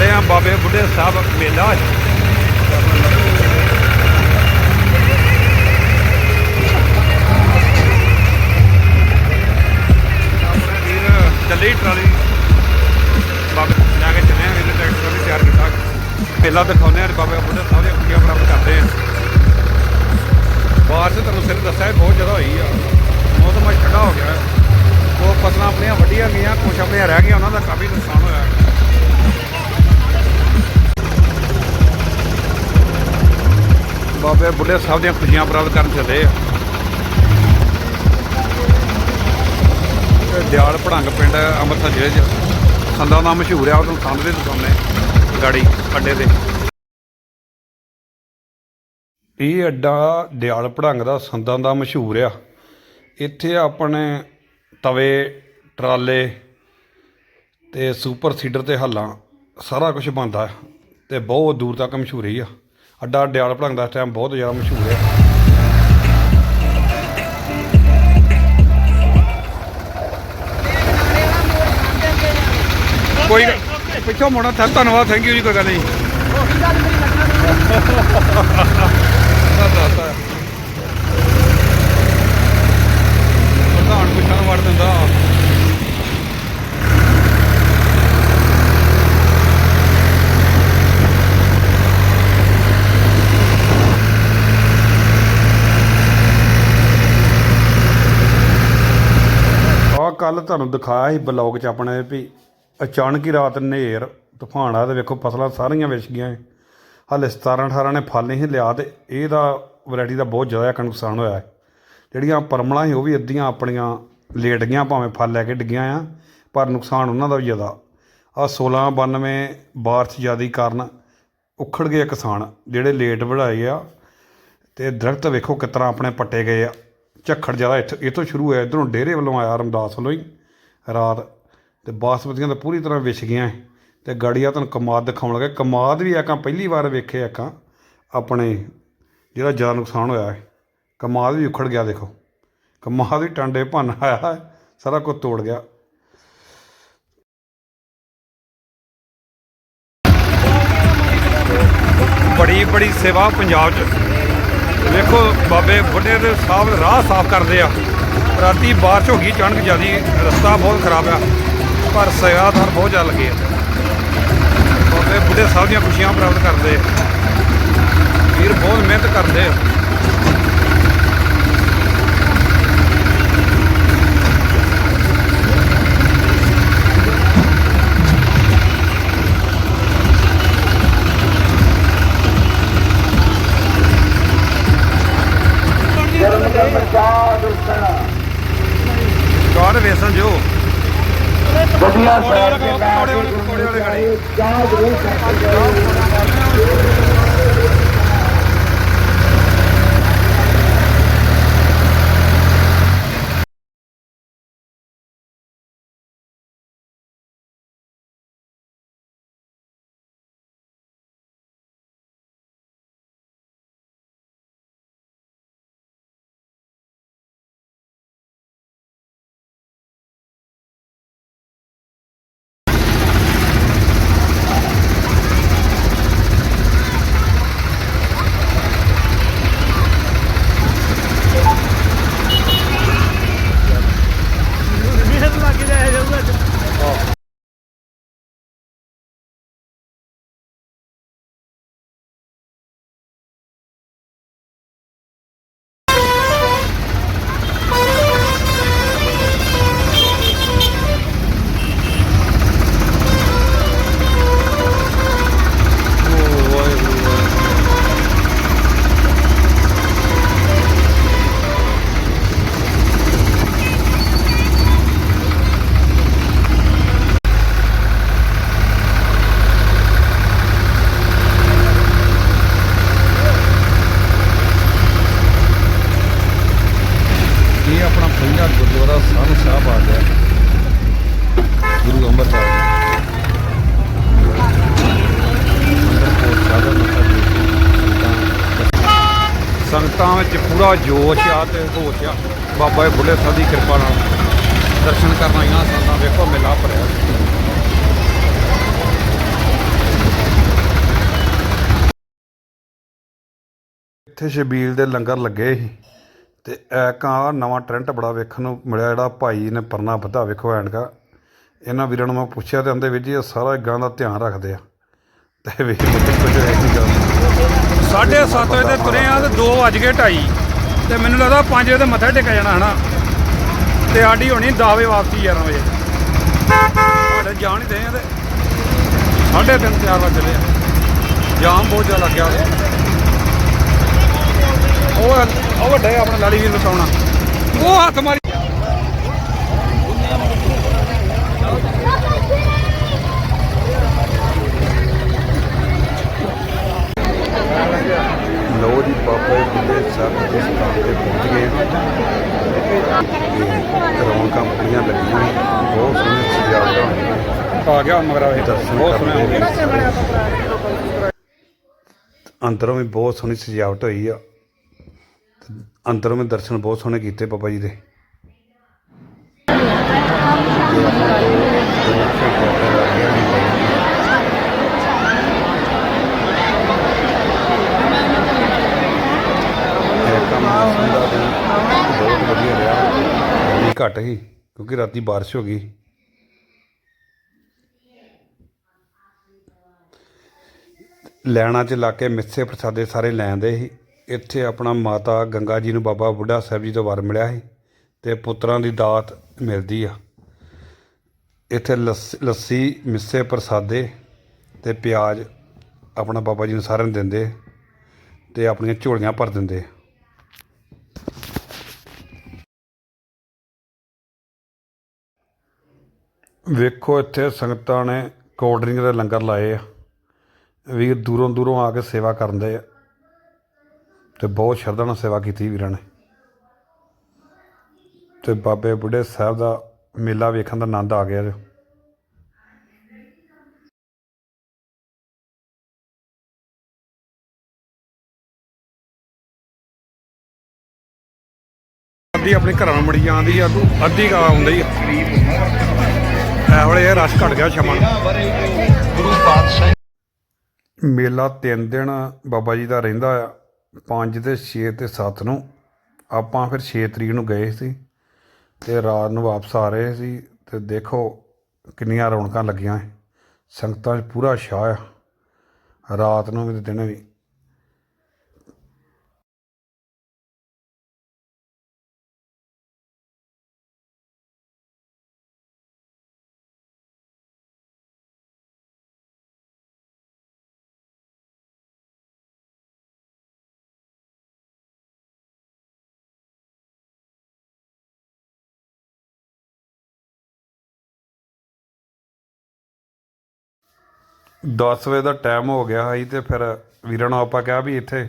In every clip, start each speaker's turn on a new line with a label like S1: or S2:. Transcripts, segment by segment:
S1: ਚੱਲੇ ਆ ਬਾਬੇ ਬੁੱਢੇ ਸਾਹਿਬ ਮੇਲਾ ਚੱਲੀ ਟਰਾਲੀ। ਬਾਬੇ ਲੈ ਕੇ ਚੱਲੇ ਆ ਵੀਰ ਟਰੈਕਟਰ ਵੀ ਤਿਆਰ ਕੀਤਾ। ਮੇਲਾ ਦਿਖਾਉਂਦੇ ਆ ਬਾਬੇ ਬੁੱਢੇ ਸਾਹਿਬ ਦੀਆਂ ਖੁਸ਼ੀਆਂ ਪ੍ਰਾਪਤ ਕਰਦੇ ਆ। ਬਾਰਿਸ਼ ਤੁਹਾਨੂੰ ਸਿਰ ਦੱਸਿਆ, ਬਹੁਤ ਜ਼ਿਆਦਾ ਹੋਈ ਆ। ਮੌਸਮ ਅੱਜ ਠੰਡਾ ਹੋ ਗਿਆ। ਉਹ ਫਸਲਾਂ ਆਪਣੀਆਂ ਵੱਡੀਆਂ ਗਈਆਂ, ਕੁਛ ਆਪਣੀਆਂ ਰਹਿ ਗਈਆਂ, ਉਹਨਾਂ ਦਾ ਕਾਫੀ ਨੁਕਸਾਨ ਹੋਇਆ। ਬਾਬੇ ਬੁੱਢੇ ਸਾਹਿਬ ਦੀਆਂ ਖੁਸ਼ੀਆਂ ਪ੍ਰਾਪਤ ਕਰਨ ਚੱਲੇ ਆ। ਦਿਆਲ ਭੜੰਗ ਪਿੰਡ ਅੰਮ੍ਰਿਤਸਰ ਜ਼ਿਲ੍ਹੇ 'ਚ। ਸੰਦਾਂ ਦਾ ਮਸ਼ਹੂਰ ਆ ਉਹਨੂੰ ਸੰਦ ਦੇ ਦੁਕਾਨੇ, ਗਾੜੀ, ਅੱਡੇ ਤੇ। ਇਹ ਅੱਡਾ ਦਿਆਲ ਭੜੰਗ ਦਾ ਸੰਦਾਂ ਦਾ ਮਸ਼ਹੂਰ ਆ। ਇੱਥੇ ਆਪਣੇ ਤਵੇ, ਟਰਾਲੇ ਤੇ ਸੁਪਰ ਸੀਡਰ ਤੇ ਹੱਲਾਂ, ਸਾਰਾ ਕੁਝ ਬਣਦਾ ਹੈ ਤੇ ਬਹੁਤ ਦੂਰ ਤੱਕ ਮਸ਼ਹੂਰੀ ਆ। ਅੱਡਾ ਡਿਆਲ ਭੜੰਗ ਦਾ ਟਾਈਮ ਬਹੁਤ ਜ਼ਿਆਦਾ ਮਸ਼ਹੂਰ ਹੈ। ਕੋਈ ਪਿੱਛੋਂ ਮੋੜਾ ਥੈਂਕ ਧੰਨਵਾਦ ਥੈਂਕ ਯੂ ਜੀ, ਕੋਈ ਗੱਲ ਨਹੀਂ। ਪ੍ਰਧਾਨ ਪਿੱਛੋਂ ਵੜ ਦਿੰਦਾ ਆ ਕੱਲ ਤੁਹਾਨੂੰ ਦਿਖਾਇਆ ਸੀ ਬਲੌਗ 'ਚ ਆਪਣੇ ਵੀ ਅਚਾਨਕ ਹੀ ਰਾਤ ਹਨੇਰ, ਤੂਫਾਨ ਆ ਤੇ ਵੇਖੋ ਫਸਲਾਂ ਸਾਰੀਆਂ ਵਿਛ ਗਈਆਂ ਹਾਲੇ 17 18 ਨੇ ਫਲ ਨਹੀਂ ਲਿਆ ਤੇ ਇਹਦਾ ਵੈਰਾਈਟੀ ਦਾ ਬਹੁਤ ਜ਼ਿਆਦਾ ਇੱਕ ਨੁਕਸਾਨ ਹੋਇਆ ਜਿਹੜੀਆਂ ਪਰਮਲਾਂ ਸੀ ਉਹ ਵੀ ਅੱਧੀਆਂ ਆਪਣੀਆਂ ਲੇਟ ਗਈਆਂ, ਭਾਵੇਂ ਫਲ ਲੈ ਕੇ ਡਿੱਗੀਆਂ ਆ, ਪਰ ਨੁਕਸਾਨ ਉਹਨਾਂ ਦਾ ਵੀ ਜ਼ਿਆਦਾ। ਆ 1692 ਬਾਰਿਸ਼ ਜ਼ਿਆਦੀ ਕਾਰਨ ਉਖੜ ਗਏ ਕਿਸਾਨ, ਜਿਹੜੇ ਲੇਟ ਵਢਾਏ ਆ। ਤੇ ਦਰਖਤ ਵੇਖੋ ਕਿਸ ਤਰ੍ਹਾਂ ਆਪਣੇ ਪੱਟੇ ਗਏ ਆ। ਝੱਖੜ ਜ਼ਿਆਦਾ ਇੱਥੋਂ ਇਹ ਤੋਂ ਸ਼ੁਰੂ ਹੋਇਆ ਇਧਰੋਂ ਡੇਰੇ ਵੱਲੋਂ ਆਇਆ ਰਮਦਾਸ ਵੱਲੋਂ ਹੀ। ਰਾਤ ਤੇ ਬਾਸਮਤੀਆਂ ਤਾਂ ਪੂਰੀ ਤਰ੍ਹਾਂ ਵਿਛ ਗਈਆਂ ਸੀ ਤੇ ਗਾੜੀਆ ਤੁਹਾਨੂੰ ਕਮਾਦ ਦਿਖਾਉਣ ਲੱਗੇ। ਕਮਾਦ ਵੀ ਆਕਾਂ ਪਹਿਲੀ ਵਾਰ ਵੇਖੇ ਆਕਾਂ ਆਪਣੇ ਜਿਹੜਾ ਜ਼ਿਆਦਾ ਨੁਕਸਾਨ ਹੋਇਆ ਹੈ ਕਮਾਦ ਵੀ ਉਖੜ ਗਿਆ ਦੇਖੋ। ਕਮਾਦ ਵੀ ਟਾਂਡੇ ਭੰਨ ਆਇਆ ਹੈ, ਸਾਰਾ ਕੁਝ ਤੋੜ ਗਿਆ। ਬੜੀ ਬੜੀ ਸੇਵਾ ਪੰਜਾਬ 'ਚ। ਵੇਖੋ ਬਾਬੇ ਬੁੱਢੇ ਦੇ ਸਾਹਿਬ ਰਾਹ ਸਾਫ਼ ਕਰਦੇ ਆ। ਰਾਤੀ ਬਾਰਿਸ਼ ਹੋ ਗਈ, ਅਚਾਨਕ ਜਿਆਦੀ ਰਸਤਾ ਬਹੁਤ ਖਰਾਬ ਆ, ਪਰ ਸੇਵਾਦਾਰ ਬਹੁਤ ਜ਼ਿਆਦਾ ਲੱਗੇ ਆ। ਬਾਬੇ ਬੁੱਢੇ ਸਾਹਿਬ ਦੀਆਂ ਖੁਸ਼ੀਆਂ ਪ੍ਰਾਪਤ ਕਰਦੇ ਵੀਰ ਬਹੁਤ ਮਿਹਨਤ ਕਰਦੇ ਆ ਗਾੜ ਵੇਸਣ ਜੋ
S2: ਵਧੀਆ
S1: ਪਕੌੜੇ ਵਾਲੇ ਪਕੌੜੇ ਵਾਲੇ
S2: ਚਾਹ ਜ਼ਰੂਰ ਛਕ
S1: ਪਹਿਲਾ ਗੁਰਦੁਆਰਾ ਸਾਨੂੰ ਸਾਹਿਬ ਆ ਗਿਆ। ਗੁਰੂ ਅਮਰਦਾਸ ਸੰਗਤਾਂ ਵਿੱਚ ਪੂਰਾ ਜੋਸ਼ ਆ ਤੇ ਹੋਸ਼ ਆ। ਬਾਬਾ ਬੁੱਲੇ ਸਾਹਿਬ ਦੀ ਕਿਰਪਾ ਨਾਲ ਦਰਸ਼ਨ ਕਰਨ ਆਈਆਂ ਸੰਗਤਾਂ, ਵੇਖੋ ਮੇਲਾ ਭਰਿਆ। ਇੱਥੇ ਸ਼ਬੀਲ ਦੇ ਲੰਗਰ ਲੱਗੇ ਸੀ। ਤੇ ਐਕ ਆ ਨਵਾਂ ਟ੍ਰੈਂਡ ਬੜਾ ਵੇਖਣ ਨੂੰ ਮਿਲਿਆ, ਜਿਹੜਾ ਭਾਈ ਨੇ ਪਰਨਾ ਬੱਧਾ ਵੇਖੋ ਐਨਕਾ ਇਹਨਾਂ ਵੀਰਾਂ ਨੂੰ ਮੈਂ ਪੁੱਛਿਆ ਤੇ ਅੰਦੇ ਵਿੱਚ ਇਹ ਸਾਰਾ ਗਾਂ ਦਾ ਧਿਆਨ ਰੱਖਦੇ ਆ। ਤੇ ਵੇਖ ਕੁਝ ਕੁਝ ਗੱਲ
S3: ਸਾਢੇ ਸੱਤ ਵਜੇ ਤੇ ਤੁਰੇ ਆ ਤੇ 2 ਵੱਜ ਗਏ ਢਾਈ। ਤੇ ਮੈਨੂੰ ਲੱਗਦਾ 5 ਵਜੇ ਤੇ ਮੱਥਾ ਟੇਕਿਆ ਜਾਣਾ, ਹਨਾ? ਤੇ ਸਾਡੀ ਹੋਣੀ 10 ਵਜੇ ਵਾਪਸੀ 11 ਵਜੇ। ਸਾਡੇ ਜਾਣ ਹੀ ਦੇ ਆ ਤੇ ਸਾਢੇ ਤਿੰਨ, ਚਾਰ ਵਜੇ ਚੱਲੇ ਆ। ਜਾਮ ਬਹੁਤ ਜ਼ਿਆਦਾ ਲੱਗਿਆ। ਉਹ ਉਹ ਵੱਡੇ ਆਪਣਾ ਲਾਲੀ ਵੀਰ ਵਸਾਉਣਾ। ਉਹ ਹੱਥ ਮਾਰੀ।
S1: ਲੋ ਜੀ ਬਾਬਾ ਜੀ ਬੁੱਢੇ ਸਾਹਿਬ ਦੇ ਸਥਾਨ ਤੇ ਪਹੁੰਚ ਗਏ ਹਾਂ ਤੇ ਰੌਣਕਾਂ ਬੜੀਆਂ ਲੱਗੀਆਂ ਬਹੁਤ ਸੋਹਣੀ ਸਜਾਵਟਾਂ ਹੋਈਆਂ
S3: ਆ ਗਿਆ ਮਗਰਾ ਇਹ। ਬਹੁਤ ਸੋਹਣਾ।
S1: ਅੰਦਰੋਂ ਵੀ ਬਹੁਤ ਸੋਹਣੀ ਸਜਾਵਟ ਹੋਈ ਆ। ਅੰਦਰੋਂ ਵੀ ਦਰਸ਼ਨ ਬਹੁਤ ਸੋਹਣੇ ਕੀਤੇ ਬਾਬਾ ਜੀ ਦੇ। ਬਹੁਤ ਵਧੀਆ ਰਿਹਾ। ਗਰਮੀ ਘੱਟ ਸੀ, ਕਿਉਂਕਿ ਰਾਤੀ ਬਾਰਿਸ਼ ਹੋ ਗਈ। ਲੈਣਾ ਚ ਲਾ ਕੇ ਮਿੱਸੇ ਪ੍ਰਸਾਦੇ ਸਾਰੇ ਲੈਂਦੇ ਸੀ। ਇੱਥੇ ਆਪਣਾ ਮਾਤਾ ਗੰਗਾ ਜੀ ਨੂੰ ਬਾਬਾ ਬੁੱਢਾ ਸਾਹਿਬ ਜੀ ਤੋਂ ਵਰ ਮਿਲਿਆ ਸੀ ਤੇ ਪੁੱਤਰਾਂ ਦੀ ਦਾਤ ਮਿਲਦੀ ਆ। ਇੱਥੇ ਲੱਸ- ਲੱਸੀ, ਮਿੱਸੇ ਪ੍ਰਸਾਦੇ ਤੇ ਪਿਆਜ਼ ਆਪਣਾ ਬਾਬਾ ਜੀ ਨੂੰ ਸਾਰਿਆਂ ਨੂੰ ਦਿੰਦੇ ਤੇ ਆਪਣੀਆਂ ਝੋਲੀਆਂ ਭਰ ਦਿੰਦੇ। ਵੇਖੋ ਇੱਥੇ ਸੰਗਤਾਂ ਨੇ ਕੋਲਡ ਡਰਿੰਕ ਦੇ ਲੰਗਰ ਲਾਏ ਆ। ਵੀ ਦੂਰੋਂ ਦੂਰੋਂ ਆ ਕੇ ਸੇਵਾ ਕਰਦੇ ਆ। ਤੇ ਬਹੁਤ ਸ਼ਰਧਾ ਨਾਲ ਸੇਵਾ ਕੀਤੀ ਵੀਰਾਂ ਨੇ। ਤੇ ਬਾਬੇ ਬੁੱਢੇ ਸਾਹਿਬ ਦਾ ਮੇਲਾ ਵੇਖਣ ਦਾ ਆਨੰਦ ਆ ਗਿਆ ਜੀ।
S3: ਅੱਧੀ ਆਪਣੇ ਘਰਾਂ ਨੂੰ ਮੜੀ ਜਾਂਦੀ ਆ ਤੂੰ ਅੱਧੀ ਕਾ ਆਉਂਦੀ ਆ। ਐ ਵੇਲੇ ਇਹ ਰਸ਼ ਘਟ ਗਿਆ ਸ਼ਮਨ
S2: ਗੁਰੂ ਪਾਤਸ਼ਾਹ
S1: ਮੇਲਾ ਤਿੰਨ ਦਿਨ ਬਾਬਾ ਜੀ ਦਾ ਰਹਿੰਦਾ ਆ। ਪੰਜ ਤੇ 6 ਤੇ 7 ਨੂੰ ਆਪਾਂ ਫਿਰ 6 ਤਰੀਕ ਨੂੰ ਗਏ ਸੀ ਤੇ ਰਾਤ ਨੂੰ ਵਾਪਸ ਆ ਰਹੇ ਸੀ ਤੇ ਦੇਖੋ ਕਿੰਨੀਆਂ ਰੌਣਕਾਂ ਲੱਗੀਆਂ ਸੰਗਤਾਂ 'ਚ ਪੂਰਾ ਸ਼ਾਹ ਆ ਰਾਤ ਨੂੰ ਵੀ ਤੇ ਦਿਨ ਵੀ। ਦਸ ਵਜੇ ਦਾ ਟਾਈਮ ਹੋ ਗਿਆ ਸੀ ਤੇ ਫਿਰ ਵੀਰਾਂ ਨੂੰ ਆਪਾਂ ਕਿਹਾ ਵੀ ਇੱਥੇ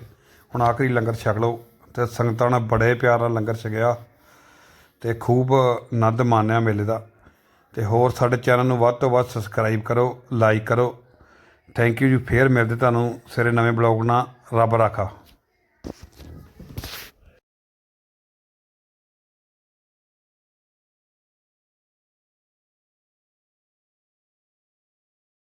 S1: ਹੁਣ ਆਖਰੀ ਲੰਗਰ ਛਕ ਲਓ। ਤੇ ਸੰਗਤਾਂ ਨੇ ਬੜੇ ਪਿਆਰ ਨਾਲ ਲੰਗਰ ਛਕਿਆ ਤੇ ਖੂਬ ਆਨੰਦ ਮਾਣਿਆ ਮੇਲੇ ਦਾ। ਤੇ ਹੋਰ ਸਾਡੇ ਚੈਨਲ ਨੂੰ ਵੱਧ ਤੋਂ ਵੱਧ ਸਬਸਕ੍ਰਾਈਬ ਕਰੋ ਲਾਈਕ ਕਰੋ। ਥੈਂਕ ਯੂ ਜੀ। ਫੇਰ ਮਿਲਦੇ ਤੁਹਾਨੂੰ ਸਵੇਰੇ ਨਵੇਂ ਬਲੌਗ ਨਾਲ। ਰੱਬ ਰਾਖਾ।